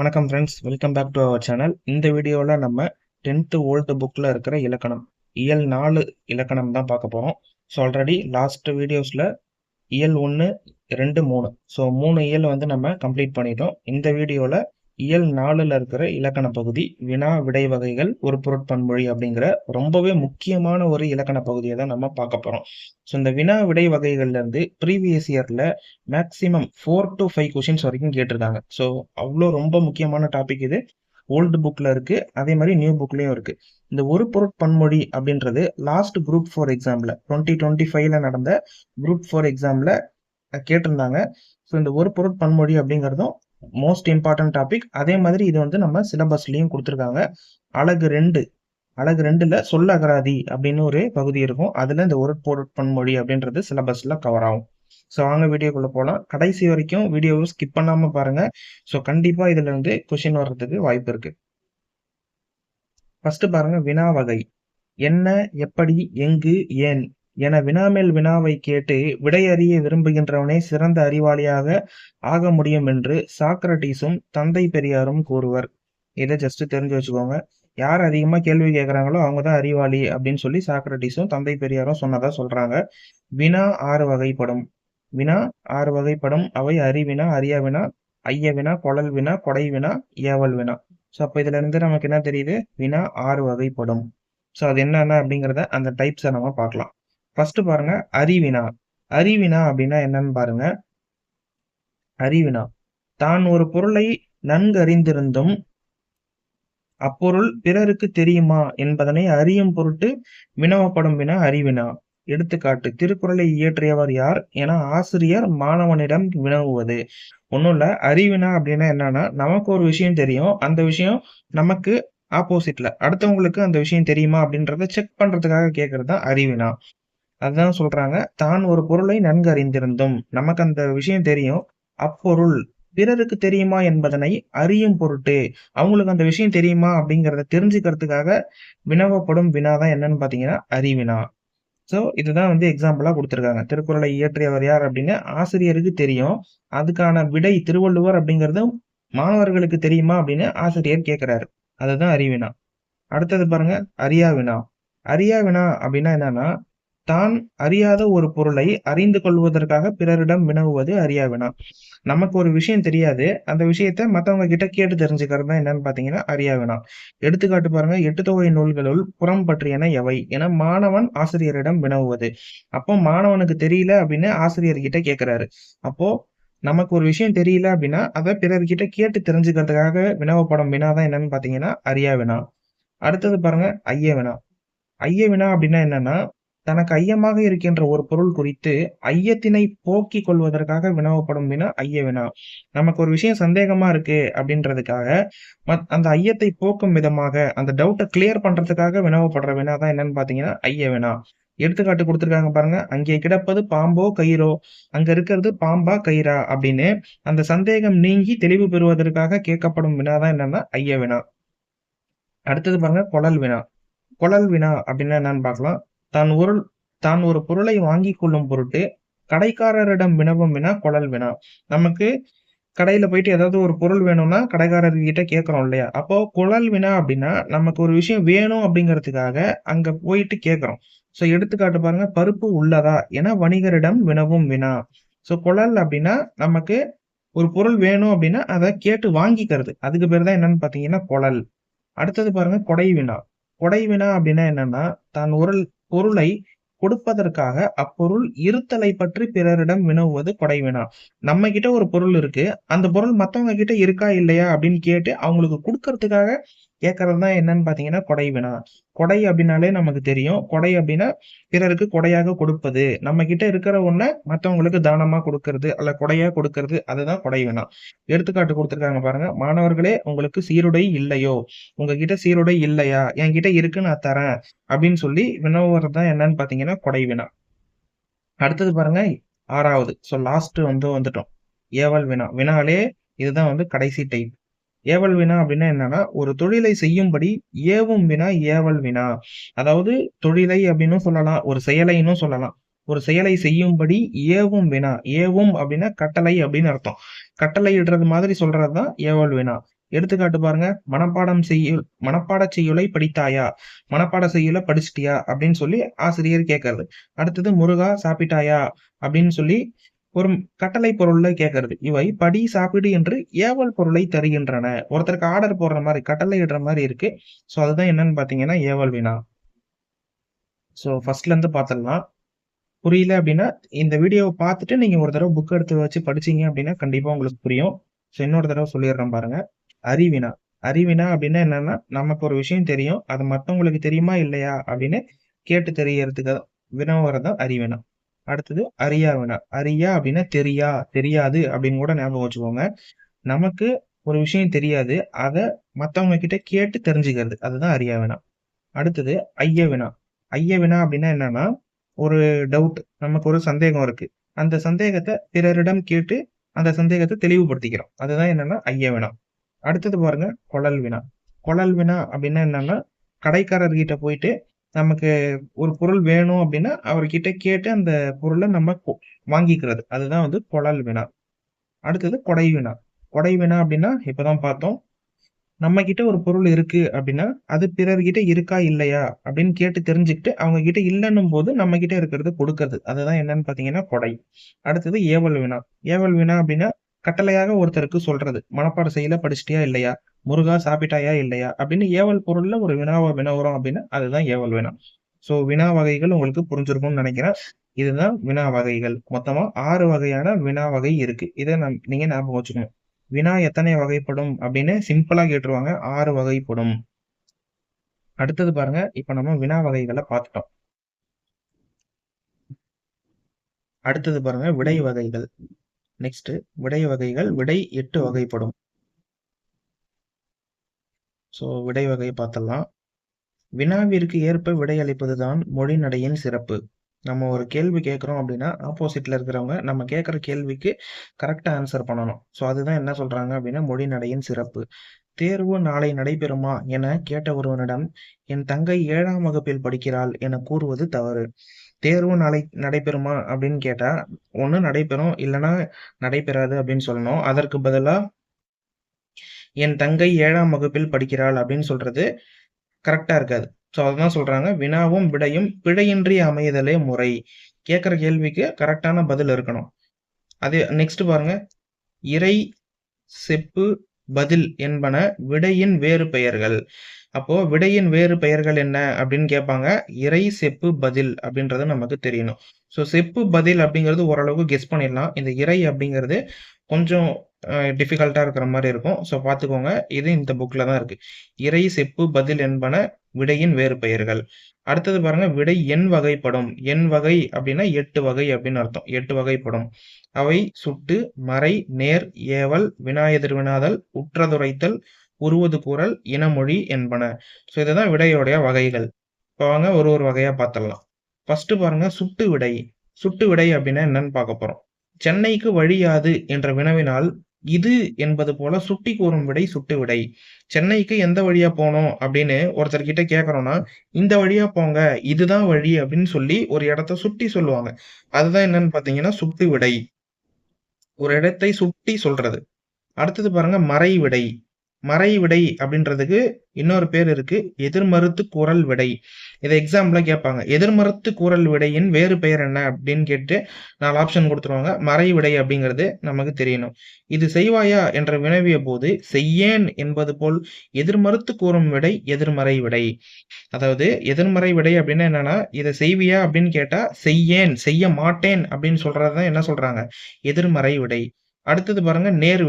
வணக்கம் friends welcome back to our channel இந்த வீடியோவில் நம்ம டென்த்து ஓல்டு புக்கில் இருக்கிற இலக்கணம் இயல் நாலு இலக்கணம் தான் பார்க்க போகிறோம் ஸோ ஆல்ரெடி லாஸ்ட் வீடியோஸில் இயல் ஒன்று ரெண்டு மூணு. ஸோ மூணு இயல் வந்து நம்ம கம்ப்ளீட் பண்ணிட்டோம். இந்த வீடியோவில் இயல் நாலில் இருக்கிற இலக்கண பகுதி வினா விடை வகைகள் ஒரு பொருட்பன்மொழி அப்படிங்கிற ரொம்பவே முக்கியமான ஒரு இலக்கண பகுதியை தான் நம்ம பார்க்க போகிறோம் ஸோ இந்த வினா விடை வகைகள்லேருந்து ப்ரீவியஸ் இயரில் maximum four to five questions வரைக்கும் கேட்டிருக்காங்க ஸோ அவ்வளோ ரொம்ப முக்கியமான டாபிக் இது. ஓல்டு புக்கில் இருக்குது அதே மாதிரி நியூ புக்லேயும் இருக்குது இந்த ஒரு பொருட்பன்மொழி அப்படின்றது லாஸ்ட் குரூப் ஃபோர் எக்ஸாமில் டுவெண்ட்டி டுவெண்ட்டி ஃபைவ்ல நடந்த குரூப் ஃபோர் எக்ஸாமில் கேட்டிருந்தாங்க. ஸோ இந்த ஒரு பொருட்பன்மொழி அப்படிங்கிறதும் மோஸ்ட் இம்பார்ட்டன்ட் டாபிக் அதே மாதிரி இது வந்து நம்ம சிலபஸ்லேயும் கொடுத்துருக்காங்க. அழகு ரெண்டு. அழகு ரெண்டுல சொல்ல அகராதி அப்படின்னு ஒரு பகுதி இருக்கும். அதுல இந்த ஒரு பொருட்பன்மொழி அப்படின்றது சிலபஸ்ல கவர் ஆகும். ஸோ வாங்க வீடியோக்குள்ள போகலாம் கடைசி வரைக்கும் வீடியோவை ஸ்கிப் பண்ணாம பாருங்க. ஸோ கண்டிப்பா இதுல இருந்து கொஷின் வர்றதுக்கு வாய்ப்பு இருக்கு. ஃபர்ஸ்ட் பாருங்க வினா வகை. என்ன எப்படி எங்கு ஏன்? என வினாமேல் வினாவை கேட்டு விடையறிய விரும்புகின்றவனே சிறந்த அறிவாளியாக ஆக முடியும் என்று சாக்ரட்டிஸும் தந்தை பெரியாரும் கூறுவர். இதை ஜஸ்ட் தெரிஞ்சு வச்சுக்கோங்க. யார் அதிகமாக கேள்வி கேட்குறாங்களோ அவங்க தான் அறிவாளி அப்படின்னு சொல்லி சாக்ரட்டிஸும் தந்தை பெரியாரும் சொன்னதா சொல்றாங்க. வினா ஆறு வகைப்படும். வினா ஆறு வகைப்படும். அவை அறிவினா அறியாவினா வினா ஐய வினா வினா கொடை வினா ஏவல் வினா. ஸோ அப்போ இதுல இருந்து நமக்கு என்ன தெரியுது? வினா ஆறு வகைப்படும். ஸோ அது என்னென்ன அப்படிங்கிறத அந்த டைப்ஸை நம்ம பார்க்கலாம். ஃபர்ஸ்ட் பாருங்க அறிவினா. அறிவினா அப்படின்னா என்னன்னு பாருங்க. அறிவினா. தான் ஒரு பொருளை நன்கு அறிந்திருந்தும் அப்பொருள் பிறருக்கு தெரியுமா என்பதனை அறியும் பொருட்டு வினவப்படும் வினா அறிவினா. எடுத்துக்காட்டு திருக்குறளை இயற்றியவர் யார் என ஆசிரியர் மாணவனிடம் வினவுவது. ஒன்றும் இல்லை அறிவினா அப்படின்னா என்னன்னா நமக்கு ஒரு விஷயம் தெரியும் அந்த விஷயம் நமக்கு ஆப்போசிட்ல அடுத்தவங்களுக்கு அந்த விஷயம் தெரியுமா அப்படின்றத செக் பண்றதுக்காக கேட்கறது தான் அறிவினா. அதுதான் சொல்றாங்க. தான் ஒரு பொருளை நன்கு அறிந்திருந்தும். நமக்கு அந்த விஷயம் தெரியும். அப்பொருள் பிறருக்கு தெரியுமா என்பதனை அறியும் பொருட்டு. அவங்களுக்கு அந்த விஷயம் தெரியுமா அப்படிங்கிறத தெரிஞ்சுக்கிறதுக்காக வினவப்படும் வினா தான் என்னன்னு பாத்தீங்கன்னா அறிவினா. ஸோ இதுதான் வந்து எக்ஸாம்பிளா கொடுத்துருக்காங்க. திருக்குறளை இயற்றியவர் யார் அப்படின்னு ஆசிரியருக்கு தெரியும். அதுக்கான விடை திருவள்ளுவர் அப்படிங்கிறது மாணவர்களுக்கு தெரியுமா அப்படின்னு ஆசிரியர் கேட்கிறாரு. அதுதான் அறிவினா. அடுத்தது பாருங்க அரியா வினா அரியா வினா அப்படின்னா என்னன்னா தான் அறியாத ஒரு பொருளை அறிந்து கொள்வதற்காக பிறரிடம் வினவுவது அறியாவினா. நமக்கு ஒரு விஷயம் தெரியாது. அந்த விஷயத்த மற்றவங்க கிட்ட கேட்டு தெரிஞ்சுக்கிறது தான் என்னன்னு பாத்தீங்கன்னா அறியாவினா. எடுத்துக்காட்டு பாருங்க எட்டு தொகை நூல்களுள் புறம் பற்றியன எவை? என மாணவன் ஆசிரியரிடம் வினவுவது. அப்போ மாணவனுக்கு தெரியல அப்படின்னு ஆசிரியர் கிட்ட கேட்கிறாரு அப்போ நமக்கு ஒரு விஷயம் தெரியல அப்படின்னா அதை பிறர்கிட்ட கேட்டு தெரிஞ்சுக்கிறதுக்காக வினவப்படும் வினா தான் என்னன்னு பாத்தீங்கன்னா அரியா வினா அடுத்தது பாருங்க ஐய வினா ஐய வினா அப்படின்னா என்னன்னா தனக்கு ஐயமாக இருக்கின்ற ஒரு பொருள் குறித்து ஐயத்தினை போக்கிக் கொள்வதற்காக வினவப்படும் வினா ஐய வினா. நமக்கு ஒரு விஷயம் சந்தேகமா இருக்கு அப்படின்றதுக்காக அந்த ஐயத்தை போக்கும் விதமாக அந்த டவுட்டை கிளியர் பண்றதுக்காக வினவப்படுற வினா தான் என்னன்னு பாத்தீங்கன்னா ஐய வினா. எடுத்துக்காட்டு கொடுத்துருக்காங்க பாருங்க. அங்கே கிடப்பது பாம்போ கயிறோ? அங்க இருக்கிறது பாம்பா கயிறா? அப்படின்னு அந்த சந்தேகம் நீங்கி தெளிவு பெறுவதற்காக கேட்கப்படும் வினா தான் என்னன்னா ஐய வினா. அடுத்தது பாருங்க குழல் வினா. குழல் வினா அப்படின்னா என்னன்னு பார்க்கலாம். தான் ஒரு தான் ஒரு பொருளை வாங்கி கொள்ளும் பொருட்டு கடைக்காரரிடம் வினவும் வினா குழல் வினா. நமக்கு கடையில போயிட்டு ஏதாவது ஒரு பொருள் வேணும்னா கடைக்காரர்கிட்ட கேட்கறோம் இல்லையா? அப்போ குழல் வினா அப்படின்னா நமக்கு ஒரு விஷயம் வேணும் அப்படிங்கிறதுக்காக அங்க போயிட்டு கேட்கறோம். சோ எடுத்துக்காட்டு பாருங்க பருப்பு உள்ளதா? என வணிகரிடம் வினவும் வினா. சோ குழல் அப்படின்னா நமக்கு ஒரு பொருள் வேணும் அப்படின்னா அதை கேட்டு வாங்கிக்கிறது. அதுக்கு பேர் தான் என்னன்னு பாத்தீங்கன்னா குழல். அடுத்தது பாருங்க கொடை வினா. கொடை வினா அப்படின்னா என்னன்னா தான் ஒரு பொருளை கொடுப்பதற்காக அப்பொருள் இருத்தலை பற்றி பிறரிடம் வினவுவது கொடைவினா. நம்ம கிட்ட ஒரு பொருள் இருக்கு. அந்த பொருள் மத்தவங்க கிட்ட இருக்கா இல்லையா அப்படின்னு கேட்டு அவங்களுக்கு கொடுக்கறதுக்காக கேட்கறது தான் என்னன்னு பார்த்தீங்கன்னா கொடை கொடை அப்படின்னாலே நமக்கு தெரியும். கொடை அப்படின்னா பிறருக்கு கொடையாக கொடுப்பது. நம்ம கிட்ட இருக்கிற ஒன்றை மற்றவங்களுக்கு தானமாக கொடுக்கறது அல்ல கொடையாக கொடுக்கறது அதுதான் கொடை வினா. எடுத்துக்காட்டு கொடுத்துருக்காங்க பாருங்க. மாணவர்களே உங்களுக்கு சீருடை இல்லையோ? உங்ககிட்ட சீருடை இல்லையா? என்கிட்ட இருக்கு நான் தரேன். அப்படின்னு சொல்லி வினவுறது தான் என்னன்னு பார்த்தீங்கன்னா கொடை வினா. அடுத்தது பாருங்க ஆறாவது. ஸோ லாஸ்ட் வந்து வந்துட்டோம். ஏவல் வினா. வினாலே இதுதான் வந்து கடைசி டைப் ஏவல் வினா அப்படின்னா என்னன்னா ஒரு தொழிலை செய்யும்படி ஏவும் வினா ஏவல் வினா. அதாவது தொழிலை அப்படின்னு சொல்லலாம் ஒரு செயலைன்னு சொல்லலாம். ஒரு செயலை செய்யும்படி ஏவும் வினா. ஏவும் அப்படின்னா கட்டளை அப்படின்னு அர்த்தம். கட்டளை இடுறது மாதிரி சொல்றதுதான் ஏவல் வினா. எடுத்துக்காட்டு பாருங்க மனப்பாடம் செய்ய மனப்பாட செய்யுளை படித்தாயா? மனப்பாட செய்யுளை படிச்சிட்டியா? அப்படின்னு சொல்லி ஆசிரியர் கேட்கறது. அடுத்தது முருகா சாப்பிட்டாயா? அப்படின்னு சொல்லி ஒரு கட்டளை பொருள்ல கேட்கறது இவை படி சாப்பிடு என்று ஏவல் பொருளை தருகின்றன. ஒருத்தருக்கு ஆர்டர் போடுற மாதிரி கட்டளை இடுற மாதிரி இருக்கு. ஸோ அதுதான் என்னன்னு பாத்தீங்கன்னா ஏவல் வினா. ஸோ ஃபர்ஸ்ட்ல இருந்து பார்த்துடலாம் புரியல அப்படின்னா இந்த வீடியோவை பார்த்துட்டு நீங்க ஒரு தடவை புக் எடுத்து வச்சு படிச்சீங்க அப்படின்னா கண்டிப்பா உங்களுக்கு புரியும். ஸோ இன்னொரு தடவை சொல்லிடுறேன் பாருங்க. அறிவினா அறிவினா அப்படின்னா என்னன்னா நமக்கு ஒரு விஷயம் தெரியும். அது மற்றவங்களுக்கு தெரியுமா இல்லையா அப்படின்னு கேட்டு தெரியறதுக்கு வினவுறது தான் அறிவினா அடுத்தது அறியா வினா அறியா அப்படின்னா தெரியா தெரியாது அப்படின்னு கூட ஞாபகம் வச்சுக்கோங்க. நமக்கு ஒரு விஷயம் தெரியாது. அதை மற்றவங்க கிட்ட கேட்டு தெரிஞ்சுக்கிறது. அதுதான் அறியா வினா அடுத்தது ஐய வினா ஐய வினா அப்படின்னா என்னன்னா ஒரு டவுட் நமக்கு ஒரு சந்தேகம் இருக்கு. அந்த சந்தேகத்தை பிறரிடம் கேட்டு அந்த சந்தேகத்தை தெளிவுபடுத்திக்கிறோம். அதுதான் என்னன்னா ஐய வினா அடுத்தது பாருங்க குழல் வினா குழல் வினா அப்படின்னா என்னன்னா கடைக்காரர்கிட்ட போயிட்டு நமக்கு ஒரு பொருள் வேணும் அப்படின்னா அவர்கிட்ட கேட்டு அந்த பொருளை நம்ம வாங்கிக்கிறது. அதுதான் வந்து கொடல் வினா. அடுத்தது கொடை வினா. கொடை வினா அப்படின்னா இப்போதான் பார்த்தோம். நம்ம கிட்ட ஒரு பொருள் இருக்கு அப்படின்னா அது பிறர்கிட்ட இருக்கா இல்லையா அப்படின்னு கேட்டு தெரிஞ்சுக்கிட்டு அவங்க கிட்ட இல்லைன்னும் போது நம்ம கிட்ட இருக்கிறது கொடுக்கறது. அதுதான் என்னன்னு பாத்தீங்கன்னா கொடை. அடுத்தது ஏவல் வினா. ஏவல் வினா அப்படின்னா கட்டளையாக ஒருத்தருக்கு சொல்றது. மனப்பாடம் செய்யல படிச்சிட்டியா இல்லையா? முருகா சாப்பிட்டாயா இல்லையா? அப்படின்னு ஏவல் பொருள்ல ஒரு வினாவா வினவுறோம் அப்படின்னா அதுதான் ஏவல் வினா. சோ வினா வகைகள் உங்களுக்கு புரிஞ்சிருக்கும்னு நினைக்கிறேன். இதுதான் வினா வகைகள். மொத்தமா ஆறு வகையான வினா வகை இருக்கு. இதை நீங்க ஞாபகம் வச்சுக்கணும் வினா எத்தனை வகைப்படும் அப்படின்னு சிம்பிளா கேட்டுருவாங்க. ஆறு வகைப்படும். அடுத்தது பாருங்க. இப்ப நம்ம வினா வகைகளை பார்த்துட்டோம். அடுத்தது பாருங்க. விடை வகைகள். நெக்ஸ்ட் விடை வகைகள். விடை எட்டு வகைப்படும். ஸோ விடை வகையை பார்த்தலாம் வினாவிற்கு ஏற்ப விடை அளிப்பதுதான் மொழி நடையின் சிறப்பு. நம்ம ஒரு கேள்வி கேட்குறோம் அப்படின்னா ஆப்போசிட்டில் இருக்கிறவங்க நம்ம கேட்குற கேள்விக்கு கரெக்டாக ஆன்சர் பண்ணணும். ஸோ அதுதான் என்ன சொல்கிறாங்க அப்படின்னா மொழி நடையின் சிறப்பு. தேர்வு நாளை நடைபெறுமா என கேட்ட ஒருவனிடம் என் தங்கை ஏழாம் வகுப்பில் படிக்கிறாள் என கூறுவது தவறு. தேர்வு நாளை நடைபெறுமா அப்படின்னு கேட்டால் ஒன்று நடைபெறும் இல்லைன்னா நடைபெறாது அப்படின்னு சொல்லணும். அதற்கு பதிலாக என் தங்கை ஏழாம் வகுப்பில் படிக்கிறாள் அப்படின்னு சொல்றது கரெக்டா இருக்காது. ஸோ அதுதான் சொல்றாங்க வினாவும் விடையும் பிழையின்றி அமைதலே முறை. கேட்குற கேள்விக்கு கரெக்டான பதில் இருக்கணும். அது நெக்ஸ்ட் பாருங்க. இறை செப்பு பதில் என்பன விடையின் வேறு பெயர்கள். அப்போ விடையின் வேறு பெயர்கள் என்ன அப்படின்னு கேட்பாங்க. இறை செப்பு பதில் அப்படின்றது நமக்கு தெரியணும். ஸோ செப்பு பதில் அப்படிங்கிறது ஓரளவுக்கு கெஸ் பண்ணிடலாம். இந்த இறை அப்படிங்கிறது கொஞ்சம் டிஃபிகல்ட்டாக இருக்கிற மாதிரி இருக்கும். ஸோ பார்த்துக்கோங்க. இது இந்த புக்கில் தான் இருக்குது இறை செப்பு பதில் என்பன விடையின் வேறு பெயர்கள். அடுத்தது பாருங்க. விடை எண் வகைப்படும். எண் வகை அப்படின்னா எட்டு வகை அப்படின்னு அர்த்தம். எட்டு வகைப்படும். அவை சுட்டு மறை நேர் ஏவல் வினாயெதிர் வினாதல் உற்றதுரைத்தல் உருவது கூறல் இனமொழி என்பன. ஸோ இதுதான் விடையோடைய வகைகள். இப்போ வாங்க ஒரு ஒரு வகையாக பார்த்துடலாம். ஃபர்ஸ்ட் பாருங்க. சுட்டு விடை. சுட்டு விடை அப்படின்னா என்னன்னு பார்க்க போகிறோம் சென்னைக்கு வழியாது என்ற வினவினால் இது என்பது போல சுட்டி கூறும் விடை சுட்டு விடை. சென்னைக்கு எந்த வழியா போனோம் அப்படின்னு ஒருத்தர் கிட்ட கேட்கறோம்னா இந்த வழியா போங்க இதுதான் வழி அப்படின்னு சொல்லி ஒரு இடத்த சுட்டி சொல்லுவாங்க. அதுதான் என்னன்னு பாத்தீங்கன்னா சுட்டு விடை. ஒரு இடத்தை சுட்டி சொல்றது. அடுத்தது பாருங்க மறை விடை மறை விடை அப்படின்றதுக்கு இன்னொரு பேர் இருக்கு. எதிர்மறுத்து கூறல் விடை. இதை எக்ஸாம்பிளா கேட்பாங்க. எதிர்மறுத்து கூறல் விடையின் வேறு பெயர் என்ன அப்படின்னு கேட்டு நாலு ஆப்ஷன் கொடுத்துருவாங்க. மறை விடை அப்படிங்கிறது நமக்கு தெரியணும். இது செய்வாயா என்ற வினவிய போது செய்யேன் என்பது போல் எதிர்மறுத்து கூறும் விடை எதிர்மறை விடை. அதாவது எதிர்மறை விடை அப்படின்னா என்னன்னா இதை செய்வியா அப்படின்னு கேட்டா செய்யேன் செய்ய மாட்டேன் அப்படின்னு சொல்றதுதான் என்ன சொல்றாங்க? எதிர்மறை விடை. அடுத்தது பாருங்க நேர்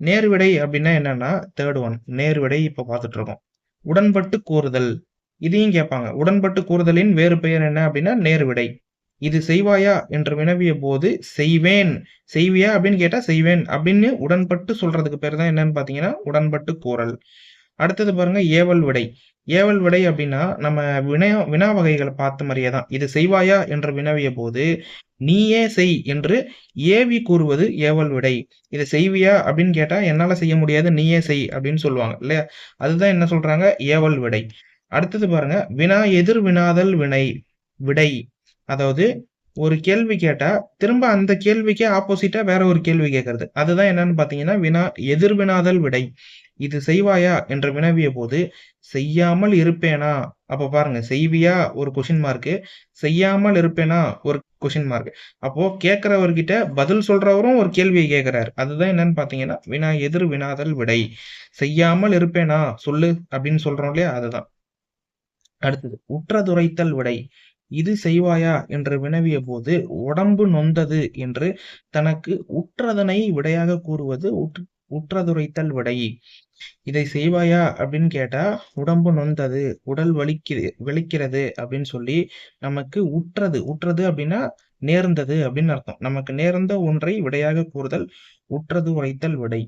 நேர்விடை அப்படின்னா என்னன்னா தேர்ட் ஒன் நேர்விடை இப்போ இப்ப பார்த்துட்டு இருக்கோம் உடன்பட்டு கூறுதல். இதையும் கேட்பாங்க. உடன்பட்டு கூறுதலின் வேறு பெயர் என்ன அப்படின்னா நேர்விடை. இது செய்வாயா என்று வினவிய போது செய்வேன். செய்வியா அப்படின்னு கேட்டா செய்வேன் அப்படின்னு உடன்பட்டு சொல்றதுக்கு பேர் தான் என்னன்னு பாத்தீங்கன்னா உடன்பட்டு கூறல். அடுத்தது பாருங்க ஏவல் விடை. ஏவல் விடை அப்படின்னா நம்ம வினய வினா வகைகளை பார்த்த மாதிரியே தான். இது செய்வாயா என்று வினவிய போது நீயே செய் என்று ஏவி கூறுவது ஏவல் விடை. இதை செய்வியா அப்படின்னு கேட்டால் என்னால் செய்ய முடியாது நீயே செய் அப்படின்னு சொல்லுவாங்க இல்லையா? அதுதான் என்ன சொல்றாங்க? ஏவல் விடை. அடுத்தது பாருங்க வினா எதிர் வினாதல் வினை விடை. அதாவது ஒரு கேள்வி கேட்டா திரும்ப அந்த கேள்விக்கு ஆப்போசிட்டா வேற ஒரு கேள்வி கேட்கறது. அதுதான் என்னன்னு பாத்தீங்கன்னா வினா எதிர்வினாதல் விடை. இது செய்வாயா என்று வினவிய போது செய்யாமல் இருப்பேனா? அப்ப பாருங்க செய்வியா? ஒரு கொஷின் மார்க்கு செய்யாமல் இருப்பேனா? ஒரு கொஷின் மார்க் அப்போ கேட்கிறவர்கிட்ட பதில் சொல்றவரும் ஒரு கேள்வியை கேட்கிறாரு. அதுதான் என்னன்னு பாத்தீங்கன்னா வினா எதிர் வினாதல் விடை. செய்யாமல் இருப்பேனா? சொல்லு. அப்படின்னு சொல்றோம் இல்லையா? அதுதான். அடுத்தது உற்றதுரைத்தல் விடை. இது செய்வாயா? என்று வினவிய போது உடம்பு நொந்தது என்று தனக்கு உற்றதனை விடையாக கூறுவது உற்றதுரைத்தல் விடை. இதை செய்வாயா அப்படின்னு கேட்டா உடம்பு நொந்தது உடல் வலிக்குது வலிக்கிறது அப்படின்னு சொல்லி நமக்கு உற்றது. உற்றது அப்படின்னா நேர்ந்தது அப்படின்னு அர்த்தம். நமக்கு நேர்ந்த ஒன்றை விடையாக கூறுதல் உற்றது உரைத்தல் விடை.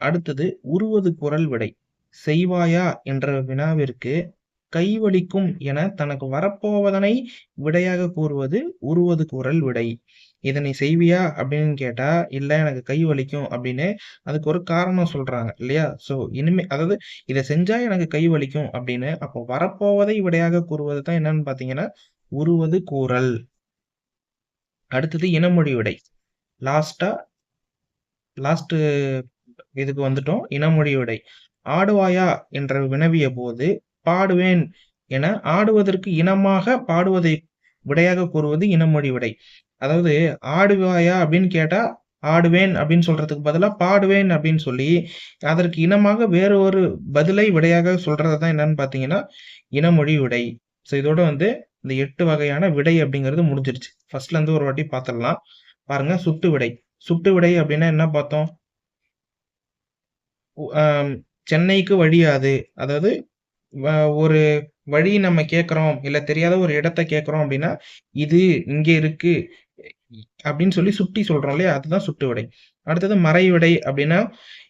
அடுத்தது உருவது குரல் விடை. செய்வாயா என்ற வினாவிற்கு கைவலிக்கும் என தனக்கு வரப்போவதனை விடையாக கூறுவது உருவது குரல் விடை. இதனை செய்வியா அப்படின்னு கேட்டா இல்ல எனக்கு கை வலிக்கும் அப்படின்னு அதுக்கு ஒரு காரணம் சொல்றாங்க இல்லையா? சோ இனிமே அதாவது இதை செஞ்சா எனக்கு கை வலிக்கும் அப்படின்னு அப்போ வரப்போவதை விடையாக கூறுவது தான் என்னன்னு பாத்தீங்கன்னா உருவது கூறல். அடுத்தது இனமொழி விடை. லாஸ்டா லாஸ்ட் இதுக்கு வந்துட்டோம் இனமொழி விடை. ஆடுவாயா என்ற வினவிய போது பாடுவேன் என ஆடுவதற்கு இனமாக பாடுவதை விடையாக கூறுவது இனமொழி விடை. அதாவது ஆடுவாயா அப்படின்னு கேட்டா ஆடுவேன் அப்படின்னு சொல்றதுக்கு பதிலாக பாடுவேன் அப்படின்னு சொல்லி அதற்கு இனமாக வேறு ஒரு பதிலை விடையாக சொல்றதுதான் என்னன்னு பாத்தீங்கன்னா இனமொழி விடை. ஸோ இதோட வந்து இந்த எட்டு வகையான விடை அப்படிங்கிறது முடிஞ்சிருச்சு. ஃபர்ஸ்ட்ல இருந்து ஒரு வாட்டி பார்த்துடலாம் பாருங்க சுட்டு விடை. சுட்டு விடை அப்படின்னா என்ன பார்த்தோம்? சென்னைக்கு வழியாது அதாவது ஒரு வழி நம்ம கேட்குறோம் இல்லை தெரியாத ஒரு இடத்த கேட்குறோம் அப்படின்னா இது இங்கே இருக்கு. அப்படின்னு சொல்லி சுட்டி சொல்கிறோம் இல்லையா? அதுதான் சுட்டு விடை. அடுத்தது மறைவிடை அப்படின்னா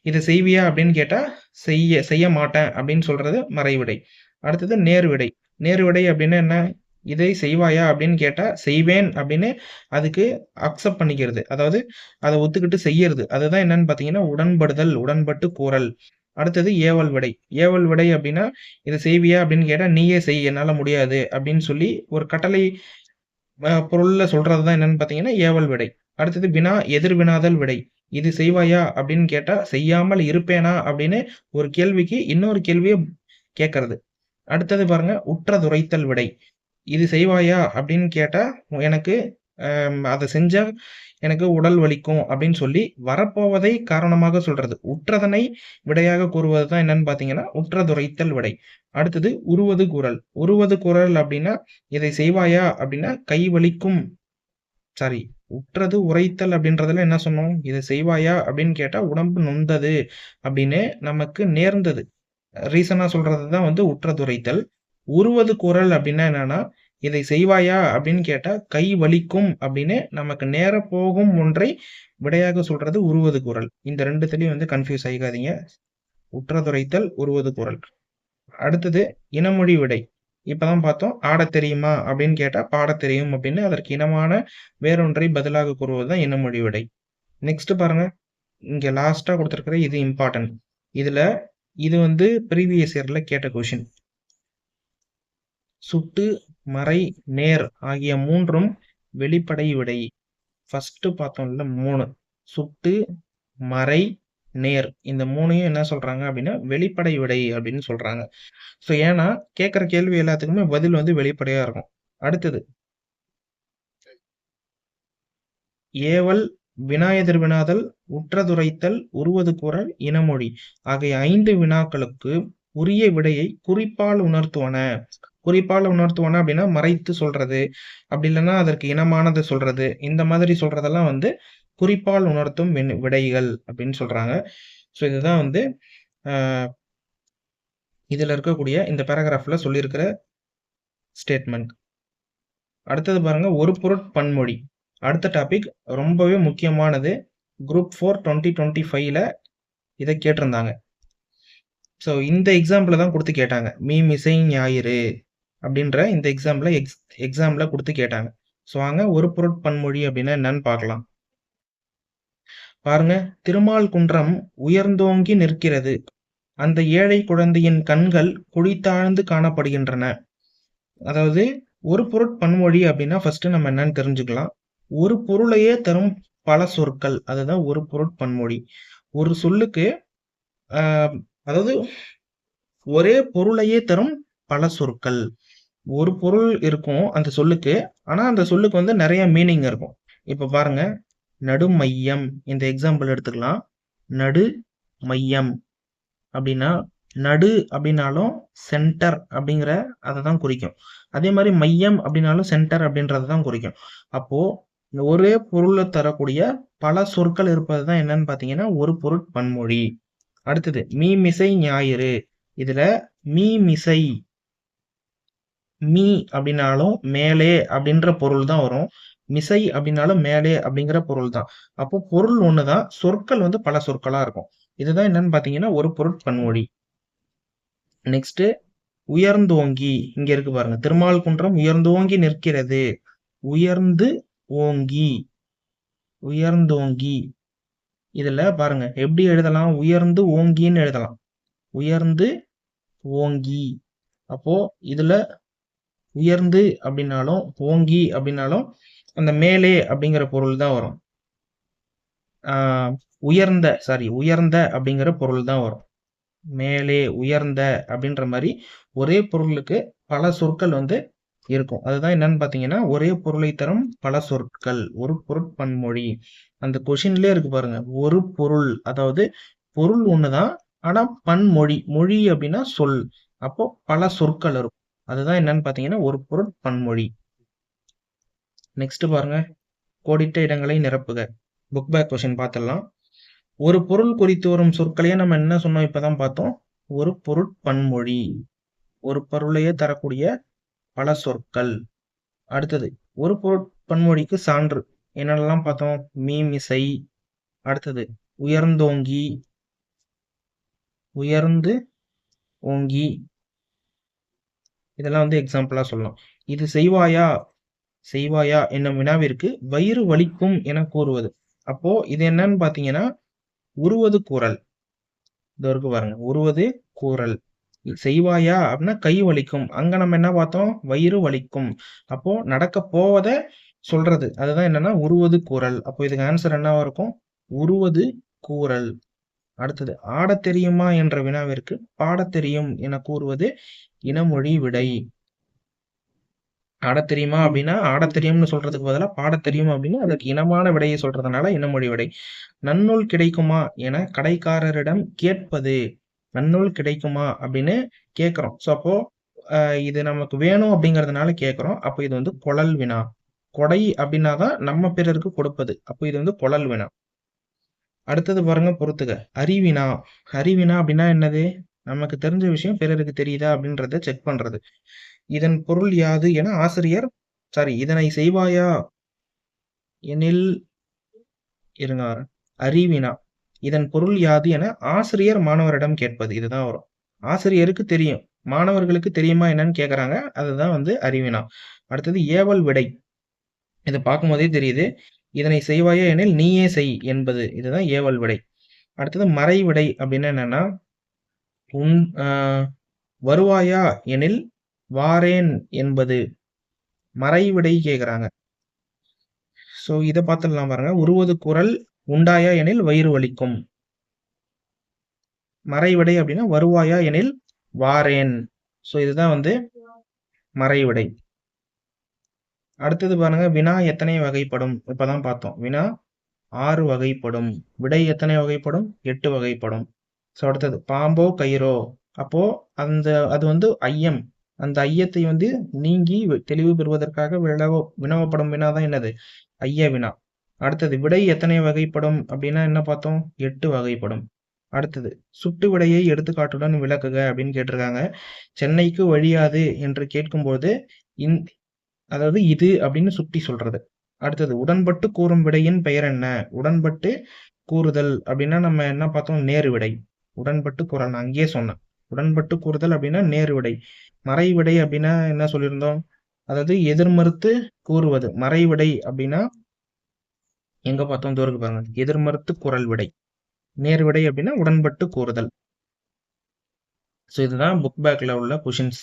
இதை செய்வியா அப்படின்னு கேட்டால் செய்ய செய்ய மாட்டேன் அப்படின்னு சொல்கிறது மறைவிடை அடுத்தது நேர்விடை நேர்விடை அப்படின்னா என்ன? இதை செய்வாயா அப்படின்னு கேட்டால் செய்வேன் அப்படின்னு அதுக்கு அக்செப்ட் பண்ணிக்கிறது. அதாவது அதை ஒத்துக்கிட்டு செய்யறது. அதுதான் என்னன்னு பார்த்தீங்கன்னா உடன்படுதல் உடன்பட்டு கூறல் அடுத்தது ஏவல் விடை. ஏவல் விடை அப்படின்னா இதை செய்வியா அப்படின்னு கேட்டால் நீயே செய் என்னால் முடியாது அப்படின்னு சொல்லி ஒரு கட்டளை பொருளில் சொல்கிறது தான் என்னன்னு பார்த்தீங்கன்னா ஏவல் விடை. அடுத்தது வினா எதிர் வினாதல் விடை. இது செய்வாயா அப்படின்னு கேட்டால் செய்யாமல் இருப்பேனா அப்படின்னு ஒரு கேள்விக்கு இன்னொரு கேள்வியை கேட்கறது அடுத்தது பாருங்க உற்றதுரைத்தல் விடை. இது செய்வாயா அப்படின்னு கேட்டால் எனக்கு அதை செஞ்சால் எனக்கு உடல் வலிக்கும் அப்படின்னு சொல்லி வரப்போவதை காரணமாக சொல்றது. உற்றதனை விடையாக கூறுவது தான் என்னன்னு பார்த்தீங்கன்னா உற்றதுரைத்தல் விடை. அடுத்தது உருவது குரல். உருவது குரல் அப்படின்னா இதை செய்வாயா அப்படின்னா கை வலிக்கும். சாரி உற்றது உரைத்தல் அப்படின்றதுல என்ன சொன்னோம்? இதை செய்வாயா அப்படின்னு கேட்டால் உடம்பு நொந்தது அப்படின்னு நமக்கு நேர்ந்தது. ரீசனாக சொல்றது தான் வந்து உற்றதுரைத்தல். உருவது குரல் அப்படின்னா என்னன்னா இதை செய்வாயா அப்படின்னு கேட்டால் கை வலிக்கும் அப்படின்னு நமக்கு நேர போகும் ஒன்றை விடையாக சொல்றது உருவது குரல். இந்த ரெண்டுத்துலையும் வந்து கன்ஃபியூஸ் ஆகிக்காதீங்க உற்றதுரைத்தல் உருவது குரல். அடுத்தது இனமொழி விடை. இப்போதான் பார்த்தோம் ஆட தெரியுமா அப்படின்னு கேட்டால் பாட தெரியும் அப்படின்னு அதற்கு இனமான வேறொன்றை பதிலாக கூறுவது தான் இனமொழி விடை. நெக்ஸ்ட் பாருங்க. இங்கே லாஸ்ட்டாக கொடுத்துருக்குற இது இம்பார்ட்டன்ட் இதில் இது வந்து ப்ரீவியஸ் இயரில் கேட்ட கொஷின் சுட்டு மறை நேர் ஆகிய மூன்றும் வெளிப்படை விடை. ஃபஸ்ட்டு பார்த்தோம்ல மூணு. சுட்டு மறை நேர். இந்த மூணையும் என்ன சொல்றாங்க அப்படின்னா வெளிப்படை விடை அப்படின்னு சொல்றாங்க. ஸோ ஏன்னா கேட்குற கேள்வி எல்லாத்துக்குமே பதில் வந்து வெளிப்படையா இருக்கும். அடுத்தது. ஏவல் வினாயதிர் வினாதல் உற்றதுரைத்தல் உருவது குரல் இனமொழி. ஆகிய ஐந்து வினாக்களுக்கு உரிய விடையை குறிப்பால் உணர்த்துவன. குறிப்பால் உணர்த்துவோன்னா அப்படின்னா மறைத்து சொல்றது. அப்படி இல்லைன்னா அதற்கு இனமானது சொல்றது. இந்த மாதிரி சொல்றதெல்லாம் வந்து குறிப்பால் உணர்த்தும் விடைகள் அப்படின்னு சொல்றாங்க. ஸோ இதுதான் வந்து இதில் இருக்கக்கூடிய இந்த பேராகிராஃபில் சொல்லியிருக்கிற ஸ்டேட்மெண்ட் அடுத்தது பாருங்க ஒரு பொருட்பன்மொழி அடுத்த டாபிக் ரொம்பவே முக்கியமானது. குரூப் ஃபோர் டுவெண்ட்டி டுவெண்ட்டி ஃபைவ்ல இதை கேட்டிருந்தாங்க. ஸோ இந்த எக்ஸாம்பிள் தான் கொடுத்து கேட்டாங்க. மீ மிசை ஞாயிறு. அப்படின்ற இந்த எக்ஸாம்பிள் எக்ஸ் எக்ஸாம்பிள் கொடுத்து கேட்டாங்க. ஸோ வாங்க ஒரு பொருட் பன்மொழி அப்படின்னா என்னன்னு பார்க்கலாம். பாருங்க திருமால் குன்றம் உயர்ந்தோங்கி நிற்கிறது. அந்த ஏழை குழந்தையின் கண்கள் குழித்தாழ்ந்து காணப்படுகின்றன. அதாவது ஒரு பொருட் பன்மொழி அப்படின்னா ஃபர்ஸ்ட் நம்ம என்னன்னு தெரிஞ்சுக்கலாம். ஒரு பொருளையே தரும் பல சொற்கள். அதுதான் ஒரு பொருட் பன்மொழி. ஒரு சொல்லுக்கு அதாவது ஒரே பொருளையே தரும் பல சொற்கள். ஒரு பொருள் இருக்கும் அந்த சொல்லுக்கு ஆனால் அந்த சொல்லுக்கு வந்து நிறைய மீனிங் இருக்கும். இப்போ பாருங்க நடு மையம் இந்த எக்ஸாம்பிள் எடுத்துக்கலாம். நடு மையம் அப்படின்னா நடு அப்படின்னாலும் சென்டர் அப்படிங்கிற அதை தான் குறிக்கும். அதே மாதிரி மையம் அப்படின்னாலும் சென்டர் அப்படின்றத தான் குறிக்கும். அப்போ இந்த ஒரே பொருளை தரக்கூடிய பல சொற்கள் இருப்பது தான் என்னன்னு பார்த்தீங்கன்னா ஒரு பொருட் பன்மொழி. அடுத்தது மீமிசை ஞாயிறு. இதில் மீமிசை மீ அப்படின்னாலும் மேலே அப்படின்ற பொருள் தான் வரும். மிசை அப்படின்னாலும் மேலே அப்படிங்கிற பொருள் தான். அப்போ பொருள் ஒண்ணுதான் சொற்கள் வந்து பல சொற்களா இருக்கும். இதுதான் என்னன்னு பாத்தீங்கன்னா ஒரு பொருள் பன்மொழி நெக்ஸ்ட் உயர்ந்தோங்கி. இங்க இருக்கு பாருங்க. திருமால் குன்றம் உயர்ந்தோங்கி நிற்கிறது. உயர்ந்து ஓங்கி. உயர்ந்தோங்கி. இதுல பாருங்க. எப்படி எழுதலாம்? உயர்ந்து ஓங்கின்னு எழுதலாம். உயர்ந்து ஓங்கி. அப்போ இதுல உயர்ந்து அப்படின்னாலும் ஓங்கி அப்படின்னாலும் அந்த மேலே அப்படிங்கிற பொருள் தான் வரும். ஆஹ் உயர்ந்த சாரி உயர்ந்த அப்படிங்கிற பொருள் தான் வரும். மேலே உயர்ந்த அப்படின்ற மாதிரி ஒரே பொருளுக்கு பல சொற்கள் வந்து இருக்கும். அதுதான் என்னன்னு பாத்தீங்கன்னா ஒரே பொருளை தரும் பல சொற்கள். ஒரு பொருட்பன்மொழி. அந்த கொஷின்லயே இருக்கு பாருங்க. ஒரு பொருள். அதாவது பொருள் ஒண்ணுதான் ஆனா பன்மொழி. மொழி அப்படின்னா சொல். அப்போ பல சொற்கள் இருக்கும். அதுதான் என்னன்னு பார்த்தீங்கன்னா ஒரு பொருள் பன்மொழி. நெக்ஸ்ட் பாருங்க. கோடிட்ட இடங்களை நிரப்புக. புக் பேக் கொஷின் பார்த்துடலாம் ஒரு பொருள் குறித்து வரும் சொற்களையே நம்ம என்ன சொன்னோம்? இப்போதான் பார்த்தோம். ஒரு பொருட் பன்மொழி. ஒரு பொருளையே தரக்கூடிய பல சொற்கள். அடுத்தது ஒரு பொருட் பன்மொழிக்கு சான்று. என்னென்னலாம் பார்த்தோம்? மீமிசை அடுத்தது உயர்ந்தோங்கி. உயர்ந்து ஓங்கி. இதெல்லாம் வந்து எக்ஸாம்பிளாக சொல்லலாம். இது செய்வாயா? செய்வாயா என்னும் வினாவிற்கு வயிறு வலிக்கும் என கூறுவது. அப்போ இது என்னன்னு பார்த்தீங்கன்னா உருவது கூறல். இது இருக்கு பாருங்க உருவது கூறல். செய்வாயா அப்படின்னா கை வலிக்கும். அங்க நம்ம என்ன பார்த்தோம்? வயிறு வலிக்கும். அப்போ நடக்க போவத சொல்றது. அதுதான் என்னன்னா உருவது கூறல். அப்போ இதுக்கு ஆன்சர் என்னவா இருக்கும்? உருவது கூறல். அடுத்தது ஆட தெரியுமா என்ற வினாவிற்கு பாட தெரியும் என கூறுவது இனமொழி விடை. ஆடத் தெரியுமா அப்படின்னா ஆட தெரியும்னு சொல்றதுக்கு பதிலாக பாடத் தெரியும் அப்படின்னா அதுக்கு இனமான விடையை சொல்றதுனால இனமொழி விடை. நன்னூல் கிடைக்குமா என கடைக்காரரிடம் கேட்பது நன்னூல் கிடைக்குமா அப்படின்னு கேட்குறோம். ஸோ அப்போ அஹ், இது நமக்கு வேணும் அப்படிங்கிறதுனால கேட்குறோம். அப்போ இது வந்து குழல் வினா. கொடை அப்படின்னா தான் நம்ம பிறருக்கு கொடுப்பது. அப்போ இது வந்து குழல் வினா. அடுத்தது பாருங்க பொறுத்துக. அறிவினா அறிவினா அப்படின்னா என்னது? நமக்கு தெரிஞ்ச விஷயம் பிறருக்கு தெரியுதா அப்படின்றத செக் பண்றது. இதன் பொருள் யாது என ஆசிரியர் சாரி இதனை செய்வாயா? எனில் இருங்க அறிவினா இதன் பொருள் யாது என ஆசிரியர் மாணவரிடம் கேட்பது. இதுதான் வரும். ஆசிரியருக்கு தெரியும். மாணவர்களுக்கு தெரியுமா என்னன்னு கேட்கறாங்க அதுதான் வந்து அறிவினா. அடுத்தது ஏவல் விடை. இதை பார்க்கும்போதே தெரியுது. இதனை செய்வாயா எனில் நீயே செய் என்பது. இதுதான் ஏவல் விடை. அடுத்தது மறை விடை அப்படின்னு என்னன்னா உன் வருவாயா எனில் வாரேன் என்பது. மறை விடை ஸோ இதை பார்த்துடலாம் பாருங்க. உருவது குரல் உண்டாயா எனில் வயிறு வலிக்கும். மறைவிடை அப்படின்னா வருவாயா எனில் வாரேன். ஸோ இதுதான் வந்து மறைவிடை அடுத்தது பாருங்க வினா எத்தனை வகைப்படும்? இப்பதான் பார்த்தோம். வினா ஆறு வகைப்படும். விடை எத்தனை வகைப்படும்? எட்டு வகைப்படும். ஸோ அடுத்தது பாம்போ கயிறோ? அப்போ அந்த அது வந்து ஐயம். அந்த ஐயத்தை வந்து நீங்கி தெளிவு பெறுவதற்காக விளவோ வினவப்படும் வினா தான் என்னது? ஐய வினா. அடுத்தது விடை எத்தனை வகைப்படும்? அப்படின்னா என்ன பார்த்தோம்? எட்டு வகைப்படும். அடுத்தது சுட்டு விடையை எடுத்துக்காட்டுடன் விளக்குக அப்படின்னு கேட்டிருக்காங்க. சென்னைக்கு வழியாது என்று கேட்கும்போது இந் அதாவது இது அப்படின்னு சுட்டி சொல்றது. அடுத்தது உடன்பட்டு கூறும் விடையின் பெயர் என்ன? உடன்பட்டு கூறுதல் அப்படின்னா நம்ம என்ன பார்த்தோம்? நேரு விடை. உடன்பட்டு கூறல் நான் அங்கேயே சொன்னேன். உடன்பட்டு கூறுதல் அப்படின்னா நேரு விடை. மறை விடை அப்படின்னா என்ன சொல்லியிருந்தோம்? அதாவது எதிர்மறுத்து கூறுவது. மறை விடை அப்படின்னா எங்க பார்த்தோம்? தூருக்கு பாருங்க. எதிர்மறுத்து குரல் விடை. நேர் விடை அப்படின்னா உடன்பட்டு கூறுதல். ஸோ இதுதான் புக் பேக்ல உள்ள கொஷின்ஸ்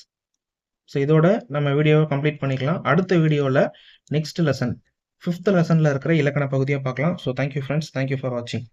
ஸோ இதோட நம்ம வீடியோவை கம்ப்ளீட் பண்ணிக்கலாம். அடுத்த வீடியோவில் நெக்ஸ்ட் லெசன் ஃபிஃப்த் லெசனில் இருக்கிற இலக்கண பகுதியை பார்க்கலாம். So thank you friends thank you for வாட்சிங்